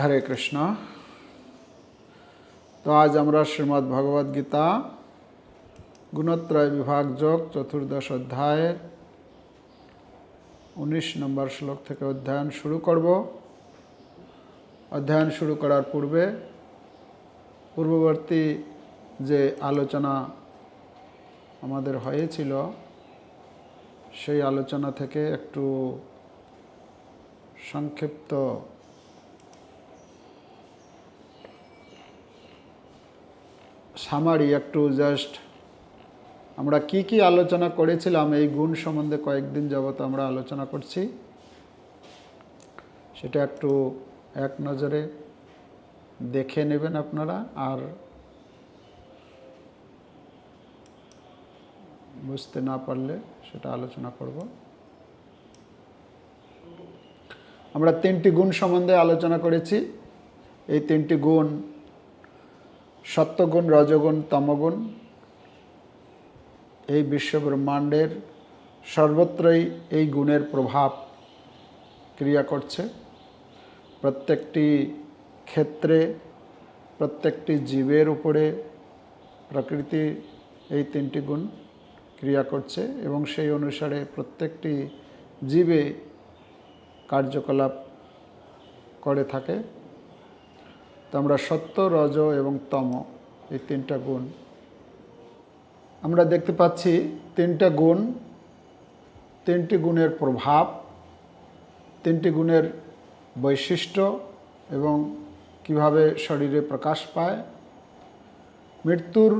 হরে কৃষ্ণ। তো আজ আমরা শ্রীমদ্ ভগবদ গীতা, গুণত্রয় বিভাগ যোগ, চতুর্দশ অধ্যায়ের উনিশ নম্বর শ্লোক থেকে অধ্যয়ন শুরু করব। অধ্যয়ন শুরু করার পূর্বে, পূর্ববর্তী যে আলোচনা আমাদের হয়েছিল, সেই আলোচনা থেকে একটু সংক্ষিপ্ত সামারি একটু জাস্ট আমরা কি কি আলোচনা করেছিলাম, এই গুণ সম্বন্ধে কয়েকদিন যাবত আমরা আলোচনা করছি। সেটা একটু এক নজরে দেখে নেবেন আপনারা, আর বুঝতে না পারলে সেটা আলোচনা করব। আমরা তিনটি গুণ সম্বন্ধে আলোচনা করেছি। এই তিনটি গুণ সত্যগুণ রজগুণ, তমগুণ। এই বিশ্বব্রহ্মাণ্ডের সর্বত্রই এই গুণের প্রভাব ক্রিয়া করছে। প্রত্যেকটি ক্ষেত্রে, প্রত্যেকটি জীবের উপরে প্রকৃতি এই তিনটি গুণ ক্রিয়া করছে এবং সেই অনুসারে প্রত্যেকটি জীবে কার্যকলাপ করে থাকে। তো আমরা সত্য, রজ এবং তম, এই তিনটা গুণ। আমরা দেখতে পাচ্ছি তিনটা গুণ, তিনটি গুণের প্রভাব, তিনটি গুণের বৈশিষ্ট্য এবং কীভাবে শরীরে প্রকাশ পায়। মৃত্যুর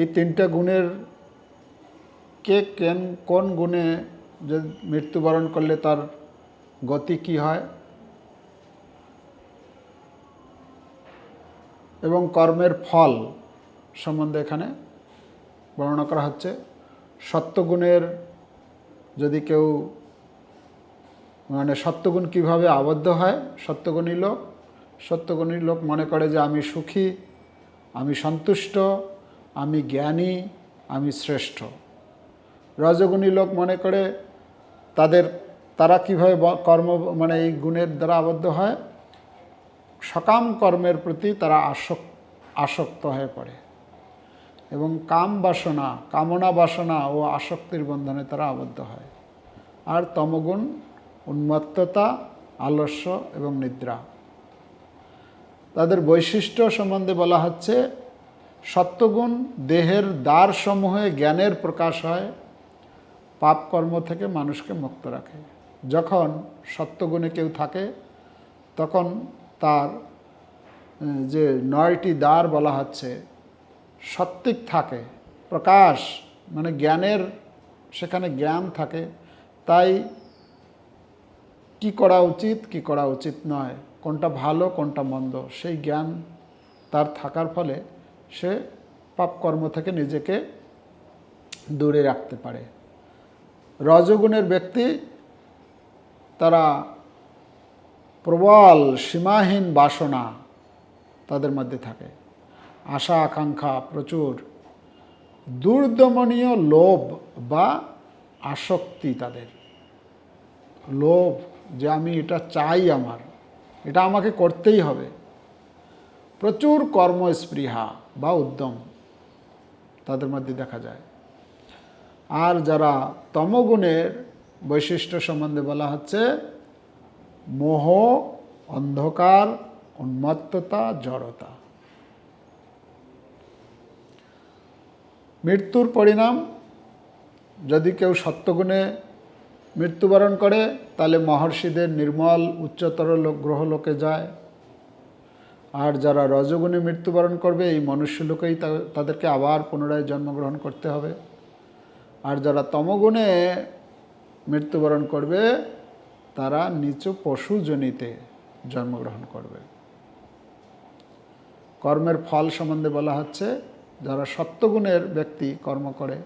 এই তিনটা গুণের কে কেন, কোন গুণে মৃত্যুবরণ করলে তার গতি কি হয়? এবং কর্মের ফল সম্বন্ধে এখানে বর্ণনা করা হচ্ছে। সত্যগুণের যদি কেউ মানে সত্যগুণ কীভাবে আবদ্ধ হয়, সত্যগুণী লোক সত্যগুণী লোক মনে করে যে আমি সুখী, আমি সন্তুষ্ট, আমি জ্ঞানী, আমি শ্রেষ্ঠ। রজগুণী লোক মনে করে তাদের, তারা কীভাবে কর্ম মানে এই গুণের দ্বারা আবদ্ধ হয় সকাম কর্মের প্রতি তারা আসক আসক্ত হয়ে পড়ে। এবং কাম বাসনা, কামনা বাসনা ও আসক্তির বন্ধনে তারা আবদ্ধ হয়। আর তমগুণ, উন্মত্ততা, আলস্য এবং নিদ্রা। তাদের বৈশিষ্ট্য সম্বন্ধে বলা হচ্ছে, সত্যগুণ দেহের দ্বারসমূহে জ্ঞানের প্রকাশ হয়, পাপ কর্ম থেকে মানুষকে মুক্ত রাখে। যখন সত্যগুণে কেউ থাকে, তখন তার যে নয়টি দ্বার বলা হচ্ছে, সত্ত্বিক থাকে, প্রকাশ মানে জ্ঞানের সেখানে জ্ঞান থাকে। তাই কি করা উচিত, কি করা উচিত নয়, কোনটা ভালো, কোনটা মন্দ, সেই জ্ঞান তার থাকার ফলে সে পাপকর্ম থেকে নিজেকে দূরে রাখতে পারে। রজগুণের ব্যক্তি, তারা প্রবল সীমাহীন বাসনা তাদের মধ্যে থাকে। আশা, আকাঙ্ক্ষা প্রচুর। দুর্দমনীয় লোভ বা আসক্তি তাদের। লোভ যে আমি এটা চাই আমার, এটা আমাকে করতেই হবে। প্রচুর কর্মস্পৃহা বা উদ্যম তাদের মধ্যে দেখা যায়। আর যারা তমগুণের বৈশিষ্ট্য সম্বন্ধে বলা হচ্ছে মোহ, অন্ধকার, উন্মত্ততা, জড়তা। মৃত্যুর পরিণাম, যদি কেউ সত্যগুণে মৃত্যুবরণ করে, তাহলে মহর্ষিদের নির্মল, উচ্চতর লোক, গ্রহলোকে যায়। আর যারা রজগুণে মৃত্যুবরণ করবে, এই মনুষ্য লোকেই তাদেরকে আবার পুনরায় জন্মগ্রহণ করতে হবে। আর যারা তমগুণে মৃত্যুবরণ করবে তারা নিচু পশুজনিতে জন্মগ্রহণ করবে। কর্মের ফল সম্বন্ধে বলা হচ্ছে, যারা সত্যগুণের ব্যক্তি কর্ম করে,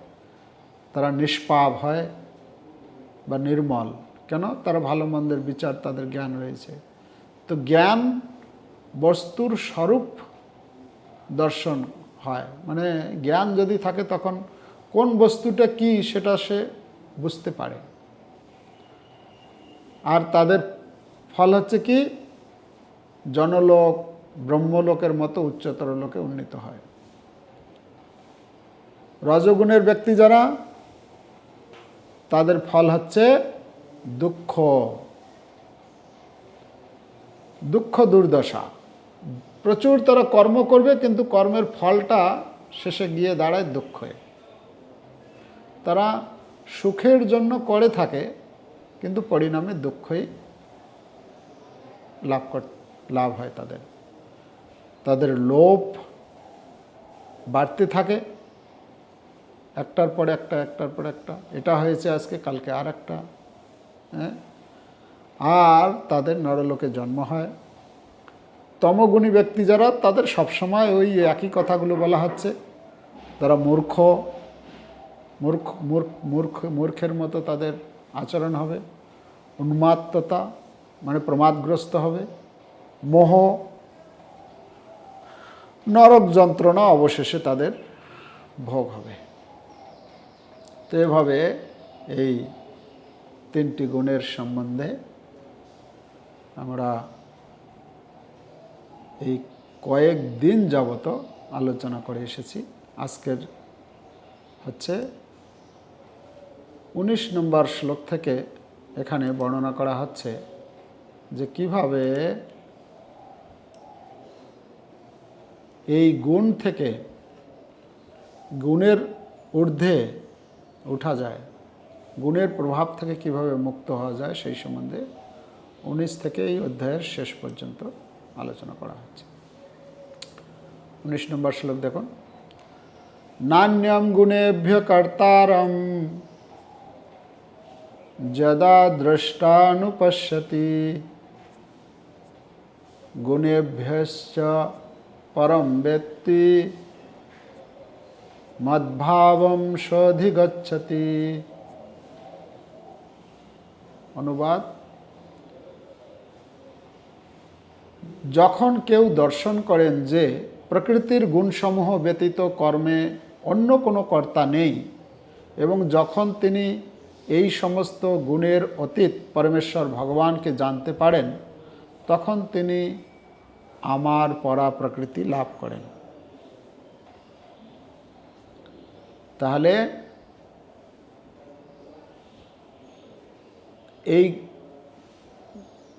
তারা নিষ্পাপ হয় বা নির্মল। কেন? তারা ভালো মন্দের বিচার, তাদের জ্ঞান রয়েছে। তো জ্ঞান বস্তুর স্বরূপ দর্শন হয়। মানে জ্ঞান যদি থাকে তখন কোন বস্তুটা কি সেটা সে বুঝতে পারে। আর তাদের ফল হচ্ছে কি? জনলোক, ব্রহ্মলোকের মতো উচ্চতর লোকে উন্নীত হয়। রজগুণের ব্যক্তি যারা, তাদের ফল হচ্ছে দুঃখ। দুঃখ দুর্দশা। প্রচুর তারা কর্ম করবে, কিন্তু কর্মের ফলটা শেষে গিয়ে দাঁড়ায় দুঃখে। তারা সুখের জন্য করে থাকে কিন্তু পরিণামে দুঃখই লাভ কর, লাভ হয় তাদের। তাদের লোভ বাড়তে থাকে। একটার পর একটা, একটার পর একটা। এটা হয়েছে আজকে, কালকে আর একটা হ্যাঁ? আর তাদের নরলোকে জন্ম হয়। তমগুণী ব্যক্তি যারা, তাদের সবসময় ওই একই কথাগুলো বলা হচ্ছে। তারা মূর্খ মূর্খ মূর্খ মূর্খ, মূর্খের মতো তাদের আচরণ হবে, উন্মাত্ততা মানে প্রমাদগ্রস্ত হবে, মোহ, নরক যন্ত্রণা অবশেষে তাদের ভোগ হবে। তো এভাবে এই তিনটি গুণের সম্বন্ধে আমরা এই কয়েক দিন যাবত আলোচনা করে এসেছি। আজকের হচ্ছে উনিশ নম্বর শ্লোক থেকে এখানে বর্ণনা করা হচ্ছে যে কীভাবে এই গুণ থেকে গুণের ঊর্ধ্বে ওঠা যায়, গুণের প্রভাব থেকে কীভাবে মুক্ত হওয়া যায় সেই সম্বন্ধে উনিশ থেকে এই অধ্যায়ের শেষ পর্যন্ত আলোচনা করা হচ্ছে। উনিশ নম্বর শ্লোক দেখুন। নান্যম গুণেভ্য কর্তারম যদা দ্রষ্টানুপশ্যতি গুণেভ্যশ্চ পরম ব্যক্তি মদ্ভাবম শোধিগচ্ছতি অনুবাদ যখন কেউ দর্শন করেন যে প্রকৃতির গুণসমূহ ব্যতীত কর্মে অন্য কোনো কর্তা নেই, এবং যখন তিনি এই সমস্ত গুণের অতীত পরমেশ্বর ভগবানকে জানতে পারেন, তখন তিনি আমার পরা প্রকৃতি লাভ করেন। তাহলে এই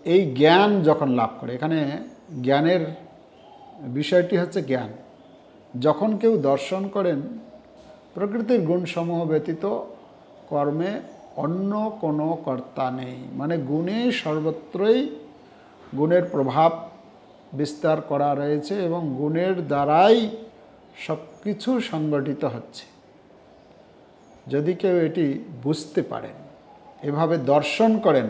এই জ্ঞান যখন লাভ করে, এখানে জ্ঞানের বিষয়টি হচ্ছে জ্ঞান। যখন কেউ দর্শন করেন, প্রকৃতির গুণসমূহ ব্যতীত কর্মে অন্য কোনো কর্তা নেই। মানে গুণে সর্বত্রই গুণের প্রভাব বিস্তার করা রয়েছে এবং গুণের দ্বারাই সব কিছু সংগঠিত হচ্ছে। যদি কেউ এটি বুঝতে পারেন, এভাবে দর্শন করেন,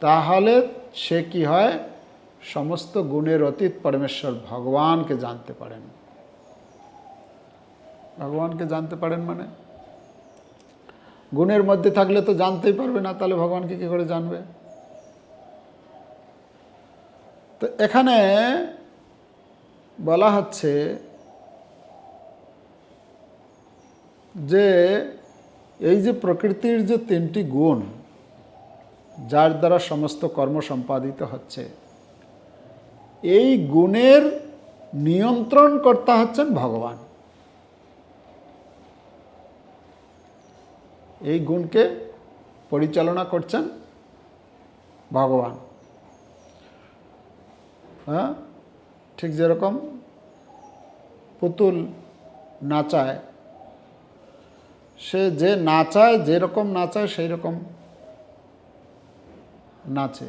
তাহলে সে কি হয়? সমস্ত গুণের অতীত পরমেশ্বর ভগবানকে জানতে পারেন। ভগবানকে জানতে পারেন মানে? গুণের মধ্যে থাকলে তো জানতেই পারবে না, তাহলে ভগবানকে কী করে জানবে? তো এখানে বলা হচ্ছে যে এই যে প্রকৃতির যে তিনটি গুণ, যার দ্বারা সমস্ত কর্ম সম্পাদিত হচ্ছে, এই গুণের নিয়ন্ত্রণ কর্তা হচ্ছেন ভগবান। এই গুণকে পরিচালনা করছেন ভগবান। হ্যাঁ? ঠিক যেরকম পুতুল নাচায়। সে যে নাচায়, যেরকম নাচায় সেই রকম নাচে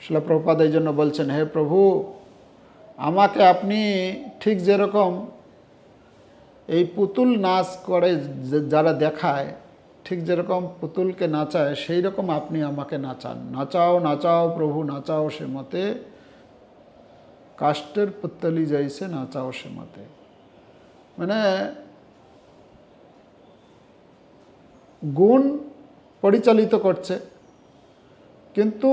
শিলপ্রপাদ এই জন্য বলছেন, হে প্রভু, আমাকে আপনি ঠিক যেরকম এই পুতুল নাচ করে যারা দেখায়, ঠিক যেরকম পুতুলকে নাচায় সেই রকম আপনি আমাকে নাচান। নাচাও নাচাও প্রভু, নাচাও সে মতে। কাষ্টের পুত্তলি যাইছে, নাচাও সে মতে। মানে গুণ পরিচালিত করছে। কিন্তু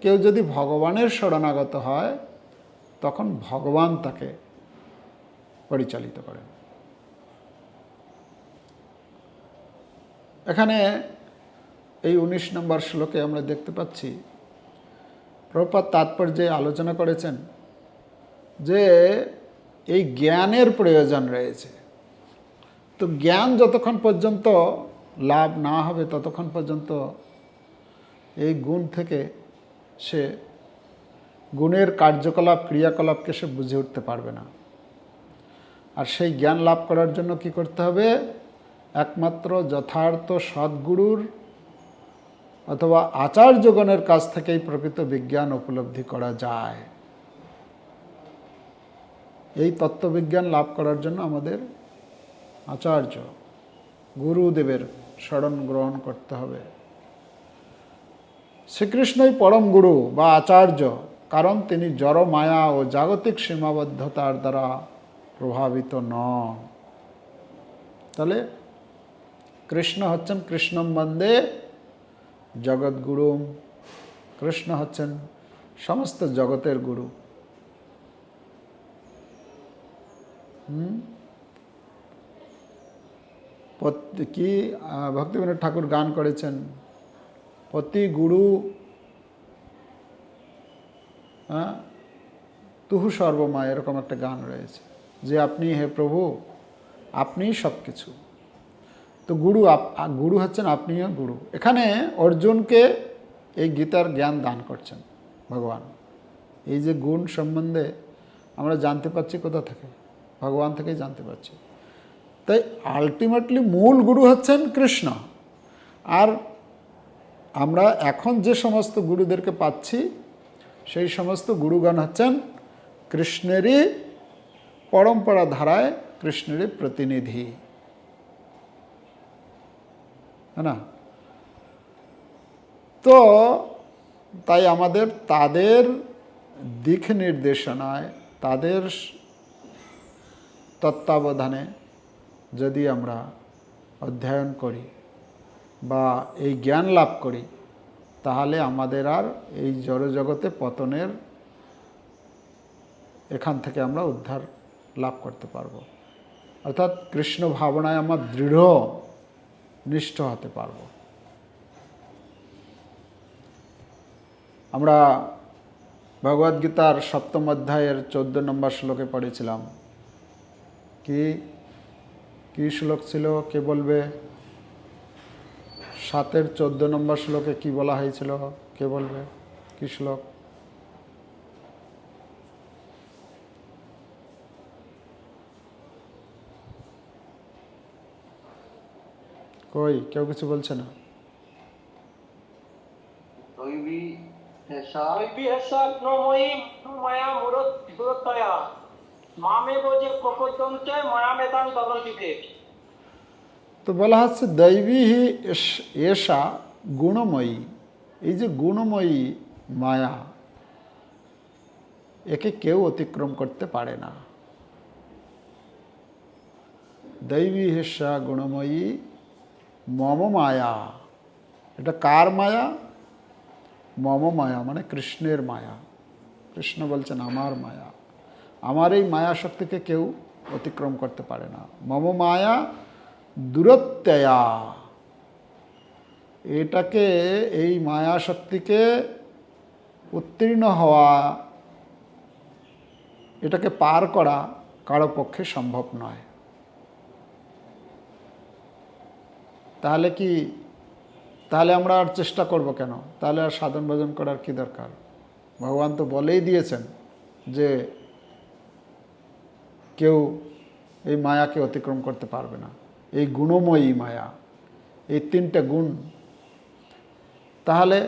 কেউ যদি ভগবানের শরণাগত হয়, তখন ভগবান তাকে পরিচালিত করেন। এখানে এই উনিশ নম্বর শ্লোকে আমরা দেখতে পাচ্ছি প্রপাত তাৎপর্যে আলোচনা করেছেন যে এই জ্ঞানের প্রয়োজন রয়েছে। তো জ্ঞান যতক্ষণ পর্যন্ত লাভ না হবে, ততক্ষণ পর্যন্ত এই গুণ থেকে সে গুণের কার্যকলাপ, ক্রিয়াকলাপকে সে বুঝে উঠতে পারবে না। আর সেই জ্ঞান লাভ করার জন্য কি করতে হবে? একমাত্র যথার্থ সদ্গুরুর অথবা আচার্যগণের কাছ থেকেই প্রকৃত বিজ্ঞান উপলব্ধি করা যায়। এই তত্ত্ববিজ্ঞান লাভ করার জন্য আমাদের আচার্য গুরুদেবের শরণ গ্রহণ করতে হবে। শ্রীকৃষ্ণই পরম গুরু বা আচার্য, কারণ তিনি জড় মায়া ও জাগতিক সীমাবদ্ধতার দ্বারা প্রভাবিত নন। তাহলে কৃষ্ণ হচ্ছেন কৃষ্ণম বন্দে জগৎগুরুম কৃষ্ণ হচ্ছেন সমস্ত জগতের গুরু? কি ভক্তিবিনোদ ঠাকুর গান করেছেন? প্রতি গুরু হ্যাঁ তুহু সর্বমা এরকম একটা গান রয়েছে। যে আপনি হে প্রভু, আপনিই সব কিছু তো গুরু গুরু হচ্ছেন আপনিও গুরু। এখানে অর্জুনকে এই গীতার জ্ঞান দান করছেন ভগবান। এই যে গুণ সম্বন্ধে আমরা জানতে পারছি কোথা থেকে? ভগবান থেকেই জানতে পারছি। তাই আলটিমেটলি মূল গুরু হচ্ছেন কৃষ্ণ। আর আমরা এখন যে সমস্ত গুরুদেরকে পাচ্ছি, সেই সমস্ত গুরুগণ হচ্ছেন কৃষ্ণেরই পরম্পরা ধারায় কৃষ্ণেরই প্রতিনিধি। হ্যাঁ না তো তাই আমাদের তাদের দিক নির্দেশনায়, তাদের তত্ত্বাবধানে যদি আমরা অধ্যয়ন করি বা এই জ্ঞান লাভ করি, তাহলে আমাদের আর এই জড়জগতে পতনের এখান থেকে আমরা উদ্ধার লাভ করতে পারব। অর্থাৎ কৃষ্ণ ভাবনায় আমার দৃঢ় নিষ্ঠ হতে পারব। আমরা ভগবদ্গীতার সপ্তম অধ্যায়ের চোদ্দ নম্বর শ্লোকে পড়েছিলাম। কি? কি শ্লোক ছিল? কে বলবে? সাতের চোদ্দ নম্বর শ্লোকে কি বলা হয়েছিল? কে বলবে? কি শ্লোক? কই কেউ কিছু বলছে না। মায়া মায়ামেতাং তদন্তিতে তো বলা হচ্ছে দৈবী হি এস- এষা গুণময়ী। এই যে গুণময়ী মায়া একে কেউ অতিক্রম করতে পারে না। দৈবী হেসা গুণময়ী মম মায়া এটা কার মায়া? মম মায়া মানে কৃষ্ণের মায়া। কৃষ্ণ বলছেন, আমার মায়া। আমার এই মায়া শক্তিকে কেউ অতিক্রম করতে পারে না। মম মায়া দূরত্যয়া এটাকে, এই মায়া শক্তিকে উত্তীর্ণ হওয়া, এটাকে পার করা কারও পক্ষে সম্ভব নয়। তাহলে কি, তাহলে আমরা আর চেষ্টা করব কেন? তাহলে আর সাধন ভজন করার কি দরকার? ভগবান তো বলেই দিয়েছেন যে কেউ এই মায়াকে অতিক্রম করতে পারবে না। এই গুণময়ী মায়া, এই তিনটে গুণ। তাহলে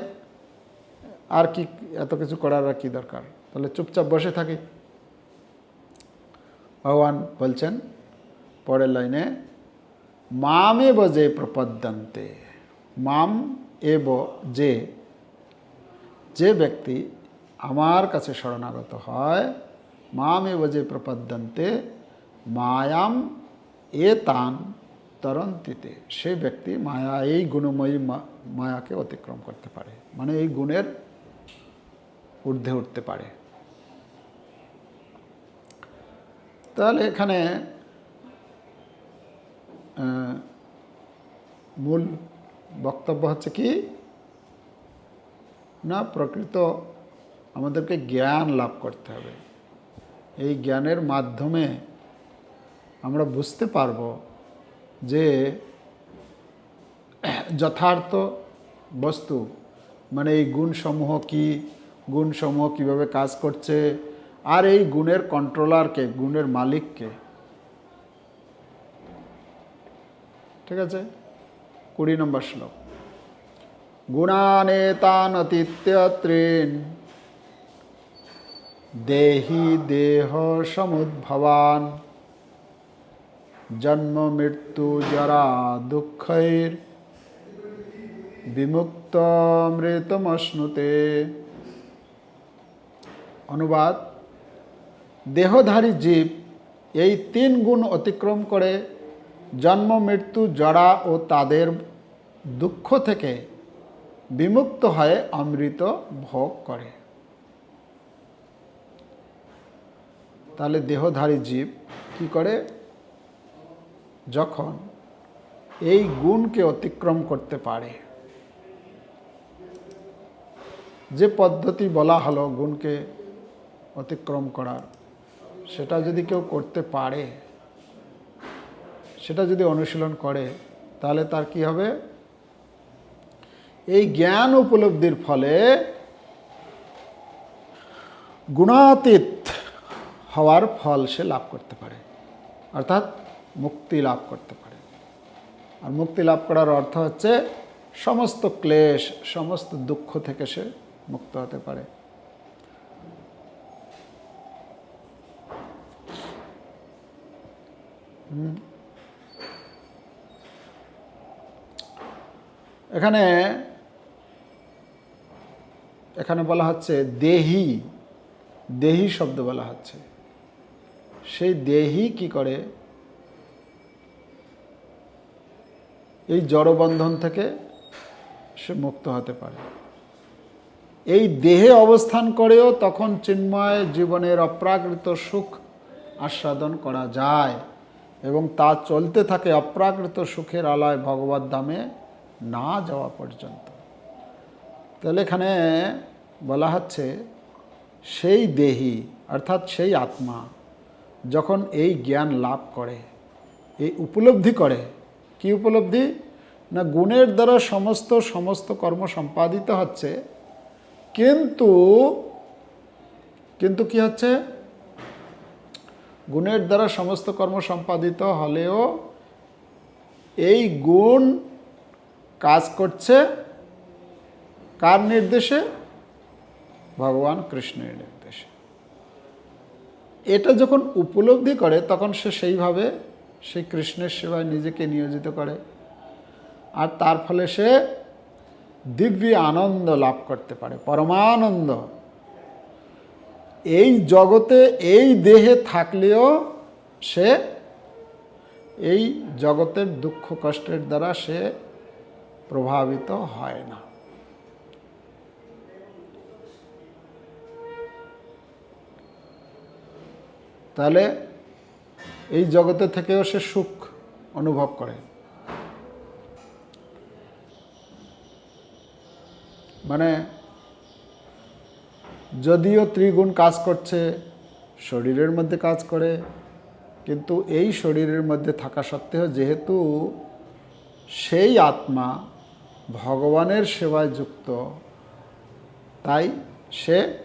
আর কি এত কিছু করার আর কি দরকার? তাহলে চুপচাপ বসে থাকি। ভগবান বলছেন, পরের লাইনে মামে বজে প্রপদ্যন্তে। মাম এব যে যে ব্যক্তি আমার কাছে শরণাগত হয়, মাম এব যে প্রপদ্যন্তে, মায়াম এ তান তরন্তিতে। সে ব্যক্তি মায়া, এই গুণময়ী মায়াকে অতিক্রম করতে পারে। মানে এই গুণের ঊর্ধ্বে উঠতে পারে। তাহলে এখানে মূল বক্তব্য হচ্ছে কি? না, প্রকৃত আমাদেরকে জ্ঞান লাভ করতে হবে। এই জ্ঞানের মাধ্যমে আমরা বুঝতে পারব যে যথার্থ বস্তু মানে এই গুণসমূহ কি, গুণসমূহ কীভাবে কাজ করছে, আর এই গুণের কন্ট্রোলারকে গুণের মালিককে ঠিক আছে? কুড়ি নম্বর শ্লোক। গুণানেতানতীত্যত্রেন দেহি দেহ সমুদ্ভবান, জন্ম মৃত্যু জরা দুঃখৈর, বিমুক্ত মৃতমশ্নুতে অনুবাদ, দেহধারী জীব এই তিন গুণ অতিক্রম করে জন্ম, মৃত্যু, জরা ও তাদের দুঃখ থেকে বিমুক্ত হয়ে অমৃত ভোগ করে। তাহলে দেহধারী জীব কি করে? যখন এই গুণকে অতিক্রম করতে পারে। যে পদ্ধতি বলা হলো গুণকে অতিক্রম করার, সেটা যদি কেউ করতে পারে সেটা যদি অনুশীলন করে, তাহলে তার কি হবে এই জ্ঞান উপলব্ধির ফলে গুণাতীত হওয়ার ফল সে লাভ করতে পারে, অর্থাৎ মুক্তি লাভ করতে পারে আর মুক্তি লাভ করার অর্থ হচ্ছে সমস্ত ক্লেশ, সমস্ত দুঃখ থেকে সে মুক্ত হতে পারে হুম। এখানে এখানে বলা হচ্ছে দেহি দেহি শব্দ বলা হচ্ছে। সেই দেহি কি করে? এই জড়বন্ধন থেকে সে মুক্ত হতে পারে। এই দেহে অবস্থান করেও তখন চিন্ময় জীবনের অপ্রাকৃত সুখ আস্বাদন করা যায় এবং তা চলতে থাকে অপ্রাকৃত সুখের আলয় ভগবত ধামে না যাওয়া পর্যন্ত। তাহলে এখানে বলা হচ্ছে, সেই দেহি, অর্থাৎ সেই আত্মা, যখন এই জ্ঞান লাভ করে, এই উপলব্ধি করে, কি উপলব্ধি? না গুণের দ্বারা সমস্ত সমস্ত কর্ম সম্পাদিত হচ্ছে, কিন্তু কিন্তু কি হচ্ছে? গুণের দ্বারা সমস্ত কর্ম সম্পাদিত হলেও, এই গুণ কাজ করছে কার নির্দেশে? ভগবান কৃষ্ণের নির্দেশে। এটা যখন উপলব্ধি করে, তখন সে সেইভাবে সেই কৃষ্ণের সেবায় নিজেকে নিয়োজিত করে। আর তার ফলে সে দিব্য আনন্দ লাভ করতে পারে, পরমানন্দ। এই জগতে, এই দেহে থাকলেও সে এই জগতের দুঃখ কষ্টের দ্বারা সে প্রভাবিত হয় না। তাহলে এই জগতে থেকেও সে সুখ অনুভব করে। মানে যদিও ত্রিগুণ কাজ করছে, শরীরের মধ্যে কাজ করে, কিন্তু এই শরীরের মধ্যে থাকা সত্ত্বেও যেহেতু সেই আত্মা ভগবানের সেবায় যুক্ত, তাই সে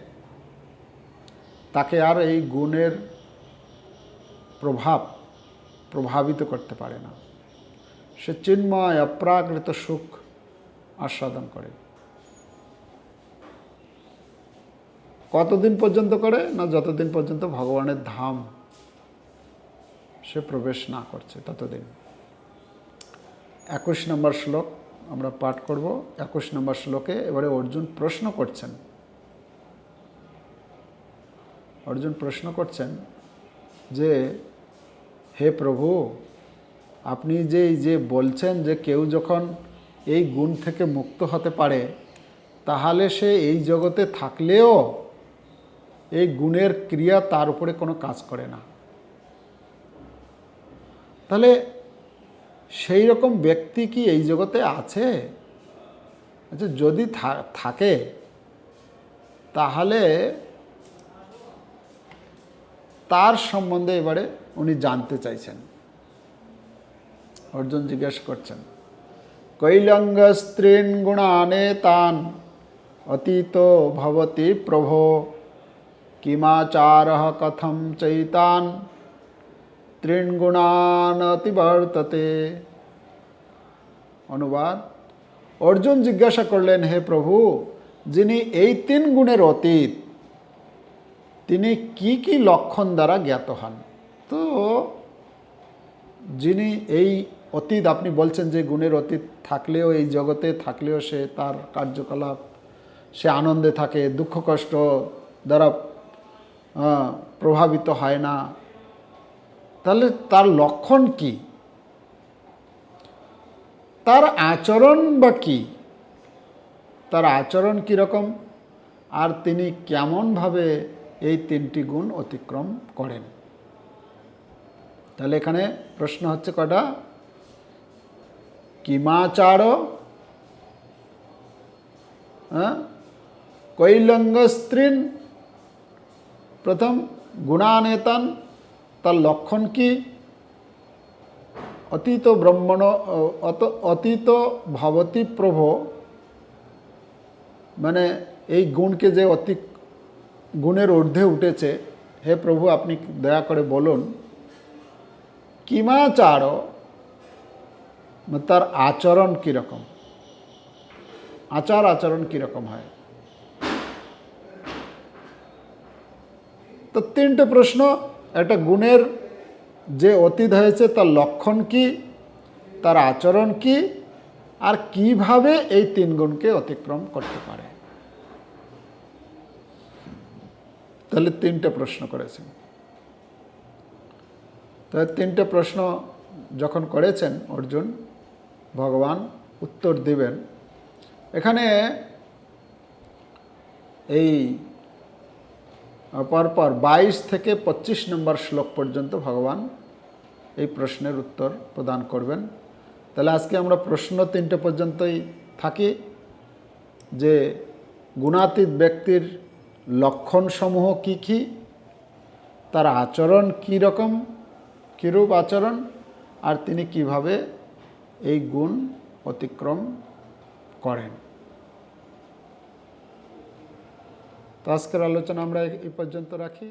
তাকে আর এই গুণের প্রভাব প্রভাবিত করতে পারে না। সে চিন্ময়, অপ্রাকৃত সুখ আস্বাদন করে। কতদিন পর্যন্ত করে না যতদিন পর্যন্ত ভগবানের ধাম সে প্রবেশ না করছে, ততদিন। একুশ নম্বর শ্লোক। আমরা পাঠ করব একুশ নম্বর শ্লোকে। এবারে অর্জুন প্রশ্ন করছেন। অর্জুন প্রশ্ন করছেন যে, হে প্রভু, আপনি যে যে বলছেন যে কেউ যখন এই গুণ থেকে মুক্ত হতে পারে, তাহলে সে এই জগতে থাকলেও এই গুণের ক্রিয়া তার উপরে কোনো কাজ করে না। তাহলে সেই রকম ব্যক্তি কি এই জগতে আছে? আচ্ছা যদি থাকে, তাহলে তার সম্বন্ধে এবারে উনি জানতে চাইছেন। অর্জুন জিজ্ঞেস করছেন কৈলঙ্গ স্ত্রীন গুণানে তান অতীত ভবতি প্রভো, কিমাচার কথম চৈতান ত্রিণগুণান অতিবর্ততে। অনুবাদ। অর্জুন জিজ্ঞাসা করলেন, হে প্রভু, যিনি এই তিন গুণের অতীত, তিনি কি কি লক্ষণ দ্বারা জ্ঞাত হন? তো, যিনি এই অতীত, আপনি বলছেন যে গুণের অতীত থাকলেও এই জগতে থাকলেও সে তার কার্যকলাপ, সে আনন্দে থাকে, দুঃখ কষ্ট দ্বারা প্রভাবিত হয় না। তাহলে তার লক্ষণ কি? তার আচরণ বা কি? তার আচরণ কীরকম? আর তিনি কেমনভাবে এই তিনটি গুণ অতিক্রম করেন? তাহলে এখানে প্রশ্ন হচ্ছে কটা? কিমাচার হ্যাঁ? কৈলঙ্গ স্ত্রীন প্রথম গুণানেতান তার লক্ষণ কি? অতীত ব্রহ্মণ, অত, অতীত ভবতী প্রভ মানে এই গুণকে যে অতি, গুণের ঊর্ধ্বে উঠেছে, হে প্রভু আপনি দয়া করে বলুন কিমাচার মানে তার আচরণ কীরকম? আচার আচরণ কীরকম হয়? তো তিনটে প্রশ্ন একটা গুণের যে অতীত হয়েছে, তার লক্ষণ কি? তার আচরণ কি? আর কীভাবে এই তিন গুণকে অতিক্রম করতে পারে? তাহলে তিনটে প্রশ্ন করেছেন। তাহলে তিনটে প্রশ্ন যখন করেছেন অর্জুন, ভগবান উত্তর দিবেন। এখানে এই পরপর বাইশ থেকে পঁচিশ নম্বর শ্লোক পর্যন্ত ভগবান এই প্রশ্নের উত্তর প্রদান করবেন। তাহলে আজকে আমরা প্রশ্ন তিনটে পর্যন্তই থাকি, যে গুণাতীত ব্যক্তির লক্ষণসমূহ কি কি, তার আচরণ কী রকম, কীরূপ আচরণ, আর তিনি কীভাবে এই গুণ অতিক্রম করেন। তো আজকের আলোচনা আমরা এই পর্যন্ত রাখি।